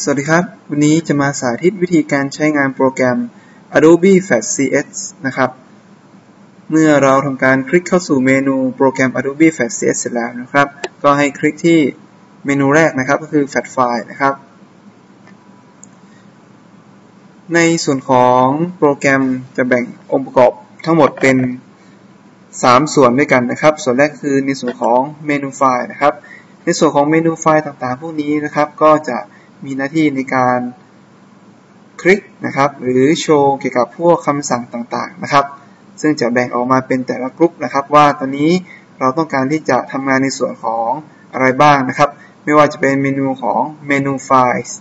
สวัสดีครับ วันนี้จะมาสาธิตวิธีการใช้งานโปรแกรม Adobe Flash CS นะครับ เมื่อเราทำการคลิกเข้าสู่เมนูโปรแกรม Adobe Flash CS เสร็จแล้วนะครับ ก็ให้คลิกที่เมนูแรกนะครับ ก็คือ Flash File นะครับ ในส่วนของโปรแกรมจะแบ่งองค์ประกอบทั้งหมดเป็น 3 ส่วนด้วยกันนะครับ ส่วนแรกคือในส่วนของเมนูไฟล์นะครับ ในส่วนของเมนูไฟล์ต่างๆ พวกนี้นะครับ ก็จะ มีหน้าที่ในการคลิกนะครับ หรือโชว์เกี่ยวกับพวกคำสั่งต่างๆนะครับ ซึ่งจะแบ่งออกมาเป็นแต่ละกลุ่มนะครับ ว่าตอนนี้เราต้องการที่จะทำงานในส่วนของอะไรบ้างนะครับ ไม่ว่าจะเป็นเมนูของเมนูไฟล์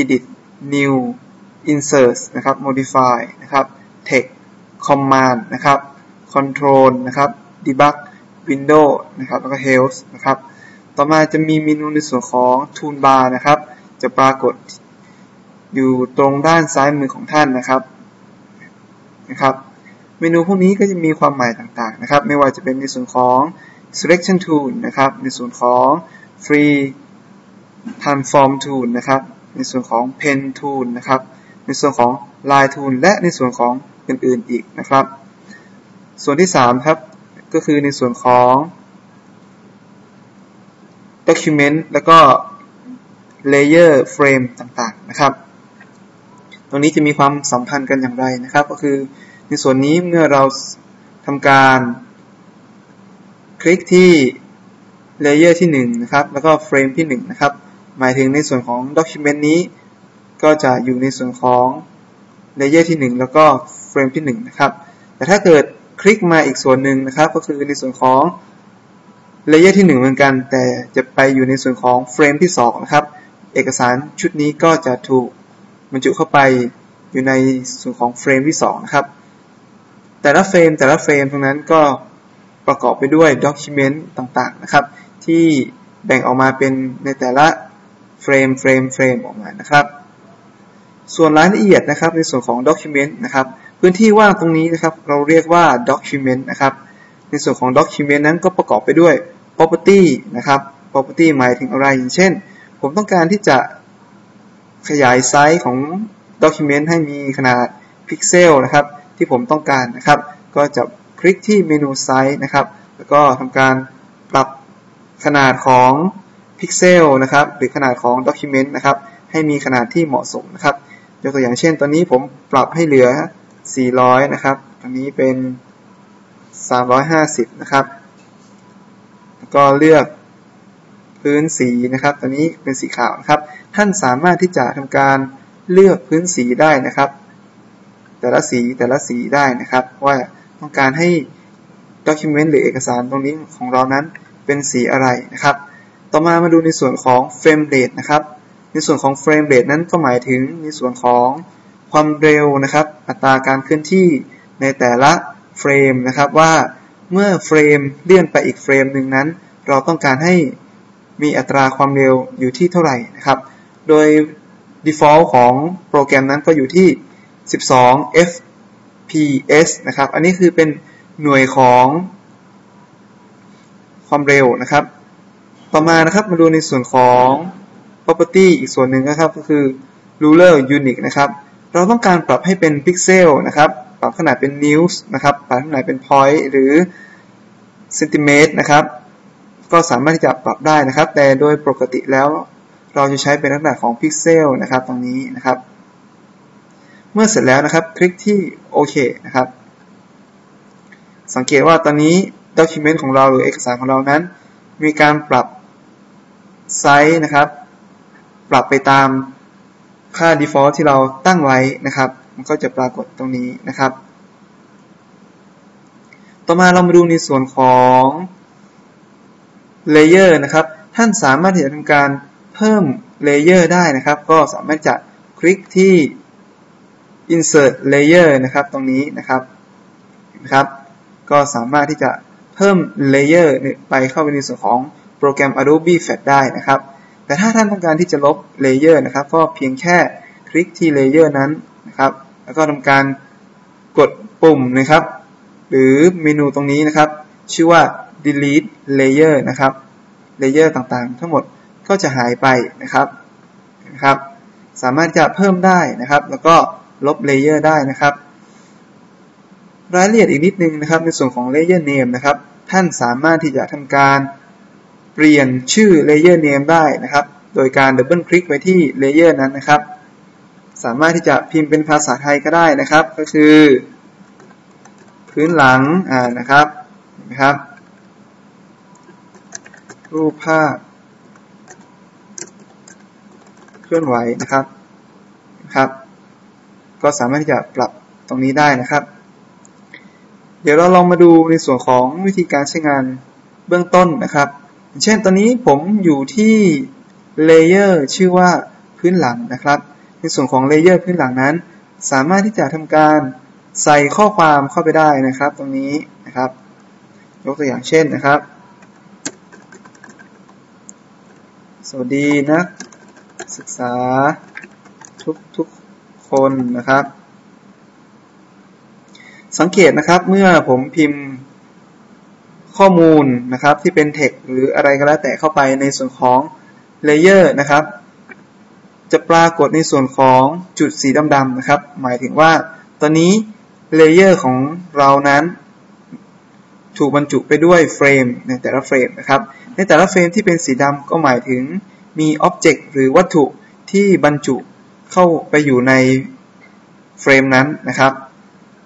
edit new insert นะครับ modify นะครับ text command นะครับ control นะครับ debug window นะครับ แล้วก็ health นะครับ ต่อมาจะมีเมนูในส่วนของ toolbar นะครับ จะปรากฏอยู่ตรงด้านซ้ายมือของท่านนะครับนะครับ เมนูพวกนี้ก็จะมีความหมายต่างๆนะครับ ไม่ว่าจะเป็นในส่วนของ selection tool นะครับ ในส่วนของ free transform tool นะครับ ในส่วนของ pen tool นะครับ ในส่วนของ line tool และในส่วนของอื่นๆอีกนะครับ ส่วนที่ 3 ครับ ก็คือในส่วนของ document แล้วก็ layer frame ต่างๆนะครับ ตรงนี้จะมีความสัมพันธ์กันอย่างไรนะครับ ก็คือในส่วนนี้เมื่อเราทำการคลิกที่ layer ที่1นะครับ แล้วก็ frame ที่1นะครับ หมายถึงในส่วนของ document นี้ ก็จะอยู่ในส่วนของ layer ที่ 1 แล้วก็ frame ที่1นะครับ แต่ถ้าเกิดคลิกมาอีกส่วนหนึ่งนะครับ ก็คือในส่วนของ layer ที่ 1 เหมือนกัน แต่จะไปอยู่ในส่วนของ frame ที่2นะครับ เอกสารชุดนี้ก็จะถูกบรรจุเข้าไปอยู่ในส่วนของเฟรมที่ 2 นะครับ แต่ละเฟรมแต่ละเฟรมตรงนั้นก็ประกอบไปด้วยด็อกิเมนต์ต่างๆนะครับ ที่แบ่งออกมาเป็นในแต่ละเฟรมเฟรมเฟรมออกมานะครับ ส่วนรายละเอียดนะครับในส่วนของด็อกิเมนต์นะครับ พื้นที่ว่างตรงนี้นะครับ เราเรียกว่าด็อกิเมนต์นะครับ ในส่วนของด็อกิเมนต์นั้นก็ประกอบไปด้วย property นะครับ property หมายถึงอะไรอย่างเช่น ผมต้องการที่จะขยายไซส์ของด็อกิเมนต์ให้มีขนาดพิกเซลนะครับ ที่ผมต้องการนะครับ ก็จะคลิกที่เมนูไซส์นะครับ แล้วก็ทำการปรับขนาดของพิกเซลนะครับ หรือขนาดของด็อกิเมนต์นะครับ ให้มีขนาดที่เหมาะสมนะครับ ยกตัวอย่างเช่น ตอนนี้ผมปรับให้เหลือ 400 นะครับ ตอนนี้เป็น 350 นะครับ แล้วก็เลือก พื้นสีนะครับตอนนี้เป็นสีขาวนะครับ ท่านสามารถที่จะทำการเลือกพื้นสีได้นะครับ แต่ละสีแต่ละสีได้นะครับ ว่าต้องการให้ด็อกิเมนต์หรือเอกสารตรงนี้ของเรานั้นเป็นสีอะไรนะครับ ต่อมามาดูในส่วนของเฟรมเรทนะครับ ในส่วนของเฟรมเรทนั้นก็หมายถึงในส่วนของความเร็วนะครับ อัตราการเคลื่อนที่ในแต่ละเฟรมนะครับว่าเมื่อเฟรมเลื่อนไปอีกเฟรมหนึ่งนั้น เราต้องการให้ มีอัตราความเร็วอยู่ที่เท่าไหร่นะครับ โดย default ของโปรแกรมนั้นก็อยู่ที่ 12 fps นะครับ อันนี้คือเป็นหน่วยของความเร็วนะครับ ต่อมานะครับมาดูในส่วนของ property อีกส่วนหนึ่งนะครับก็คือ ruler unit นะครับ เราต้องการปรับให้เป็นพิกเซลนะครับ ปรับขนาดเป็นนิ้วนะครับ ปรับขนาดเป็น point หรือเซนติเมตรนะครับ ก็สามารถที่จะปรับได้นะครับ แต่โดยปกติแล้ว เราจะใช้เป็นลักษณะของพิกเซลนะครับตรงนี้นะครับ เมื่อเสร็จแล้วนะครับ คลิกที่โอเคนะครับ สังเกตว่าตอนนี้ด็อกิเมนต์ของเราหรือเอกสารของเรานั้น มีการปรับไซส์นะครับ ปรับไปตามค่า default ที่เราตั้งไว้นะครับ มันก็จะปรากฏตรงนี้นะครับ ต่อมาเรามาดูในส่วนของ เลเยอร์นะครับ ท่านสามารถที่จะทำการเพิ่มเลเยอร์ได้นะครับ ก็สามารถจะคลิกที่ insert layer นะครับ ตรงนี้นะครับนะครับ ก็สามารถที่จะเพิ่มเลเยอร์ไปเข้าไปในส่วนของโปรแกรม Adobe Flash ได้นะครับ แต่ถ้าท่านต้องการที่จะลบเลเยอร์นะครับ ก็เพียงแค่คลิกที่เลเยอร์นั้นนะครับ แล้วก็ทำการกดปุ่มนะครับ หรือเมนูตรงนี้นะครับ ชื่อว่า delete layer นะครับ layer ต่างๆ ทั้งหมดก็จะหายไปนะครับนะครับ สามารถจะเพิ่มได้นะครับ แล้วก็ลบเลเยอร์ได้นะครับ รายละเอียดอีกนิดนึงนะครับ ในส่วนของ Layer Name นะครับ ท่านสามารถที่จะทำการเปลี่ยนชื่อ Layer Name ได้นะครับ โดยการดับเบิลคลิกไปที่ Layer นั้นนะครับ สามารถที่จะพิมพ์เป็นภาษาไทยก็ได้นะครับ ก็คือ พื้นหลังอ่านะครับนะครับ รูปภาพ เคลื่อนไหวนะครับนะครับ ก็สามารถที่จะปรับตรงนี้ได้นะครับ เดี๋ยวเราลองมาดูในส่วนของวิธีการใช้งานเบื้องต้นนะครับ เช่นตอนนี้ผมอยู่ที่เลเยอร์ชื่อว่าพื้นหลังนะครับ ในส่วนของเลเยอร์พื้นหลังนั้น สามารถที่จะทำการใส่ข้อความเข้าไปได้นะครับ ตรงนี้นะครับ ยกตัวอย่างเช่นนะครับ สวัสดีนะศึกษาทุกทุกคนนะครับ สังเกตนะครับเมื่อผมพิมพ์ข้อมูลนะครับที่เป็น text หรืออะไรก็แล้วแต่เข้าไปในส่วนของ layer นะครับ จะปรากฏในส่วนของจุดสีดำๆนะครับ หมายถึงว่าตอนนี้เลเยอร์ของเรานั้น ถูกบรรจุไปด้วยเฟรมในแต่ละเฟรมนะครับ ในแต่ละเฟรมที่เป็นสีดำก็หมายถึงมีอ็อบเจกต์หรือวัตถุที่บรรจุเข้าไปอยู่ในเฟรมนั้นนะครับ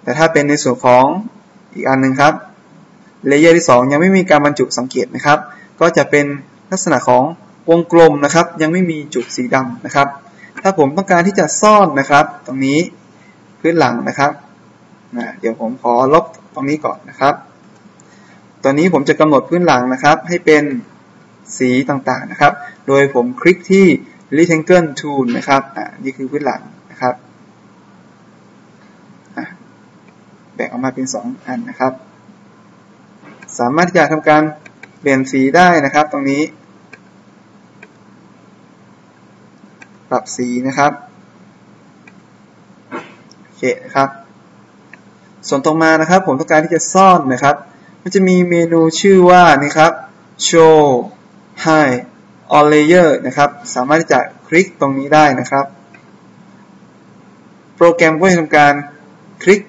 แต่ถ้าเป็นในส่วนของอีกอันหนึ่งครับ เลเยอร์ที่ 2 ยังไม่มีการบรรจุสังเกตนะครับ ก็จะเป็นลักษณะของวงกลมนะครับ ยังไม่มีจุดสีดำนะครับ ถ้าผมต้องการที่จะซ่อนนะครับ ตรงนี้พื้นหลังนะครับนะเดี๋ยวผมขอลบตรงนี้ก่อนนะครับ ตอนนี้ผมจะกำหนดพื้นหลังนะครับ ให้เป็นสีต่างๆนะครับ โดยผมคลิกที่ rectangle tool นะครับ อ่านี่คือพื้นหลังนะครับ แบ่งออกมาเป็น 2 อันนะครับ สามารถที่จะทำการเปลี่ยนสีได้นะครับ ตรงนี้ ปรับสีนะครับ โอเคนะครับ ส่วนตรงมานะครับ ผมต้องการที่จะซ่อนนะครับ มันจะมีเมนูชื่อว่านี่ครับ show hide all layer นะครับ สามารถที่จะคลิกตรงนี้ได้นะครับ โปรแกรมก็จะทำการคลิก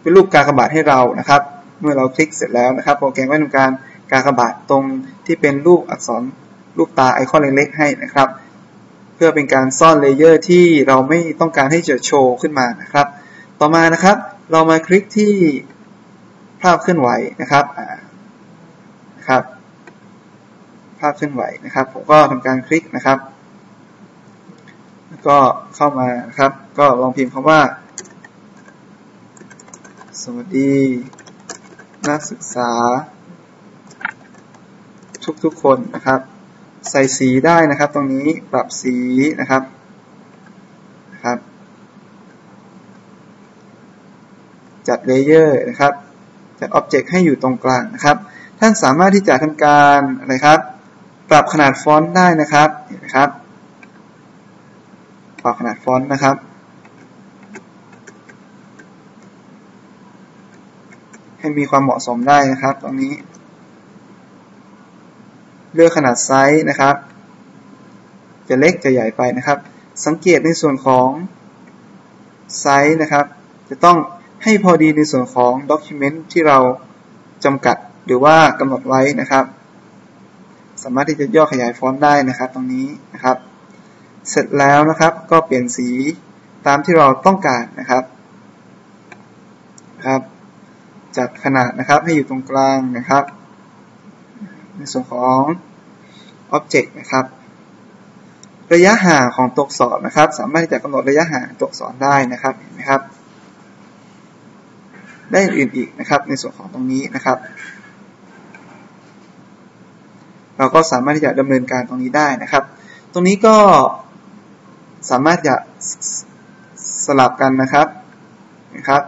เป็นรูปการกบาดให้เรานะครับ เมื่อเราคลิกเสร็จแล้วนะครับ โปรแกรมก็ทำการการกบาดตรงที่เป็นรูปอักษรรูปตาไอคอนเล็กๆให้นะครับ เพื่อเป็นการซ่อนเลเยอร์ที่เราไม่ต้องการให้จะโชว์ขึ้นมานะครับ ต่อมานะครับ เรามาคลิกที่ ภาพเคลื่อนไหวนะครับนะครับ ภาพเคลื่อนไหวนะครับ ผมก็ทำการคลิกนะครับ แล้วก็เข้ามานะครับ ก็ลองพิมพ์คำว่า สวัสดี นักศึกษา ทุกๆคนนะครับ ใส่สีได้นะครับ ตรงนี้ปรับสีนะครับนะครับจัดเลเยอร์นะครับ จัดอ็อบเจกต์ให้อยู่ตรงกลางนะครับ ท่านสามารถที่จะทำการอะไรครับ ปรับขนาดฟอนต์ได้นะครับเห็นไหมครับ ปรับขนาดฟอนต์นะครับให้มีความเหมาะสมได้นะครับ ตรงนี้ เลือกขนาดไซส์นะครับ จะเล็กจะใหญ่ไปนะครับ สังเกตในส่วนของไซส์นะครับ จะต้อง ให้พอดีในส่วนของด็อกิเมนต์ที่เราจำกัดหรือว่ากำหนดไว้นะครับ สามารถที่จะย่อขยายฟอนต์ได้นะครับ ตรงนี้นะครับ เสร็จแล้วนะครับก็เปลี่ยนสีตามที่เราต้องการนะครับครับ จัดขนาดนะครับให้อยู่ตรงกลางนะครับ ในส่วนของ Object นะครับ ระยะห่างของตัวอักษรนะครับ สามารถที่จะกำหนดระยะห่างตัวอักษรได้นะครับเห็นไหมครับ ได้อื่นอีกนะครับ ในส่วนของตรงนี้นะครับ เราก็สามารถที่จะดำเนินการตรงนี้ได้นะครับ ตรงนี้ก็สามารถจะสลับกันนะครับนะครับ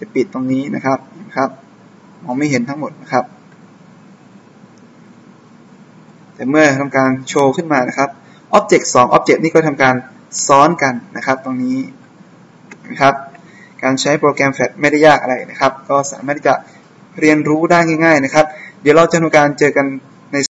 จะปิดตรงนี้นะครับนะครับมองไม่เห็นทั้งหมดนะครับ แต่เมื่อทำการโชว์ขึ้นมานะครับ Object 2 Object นี่ก็ทำการซ้อนกันนะครับ ตรงนี้นะครับ การใช้โปรแกรมแฟลชไม่ได้ยากอะไรนะครับ ก็สามารถที่จะเรียนรู้ได้ง่าย ๆ นะครับ เดี๋ยวเราจะทำการเจอกัน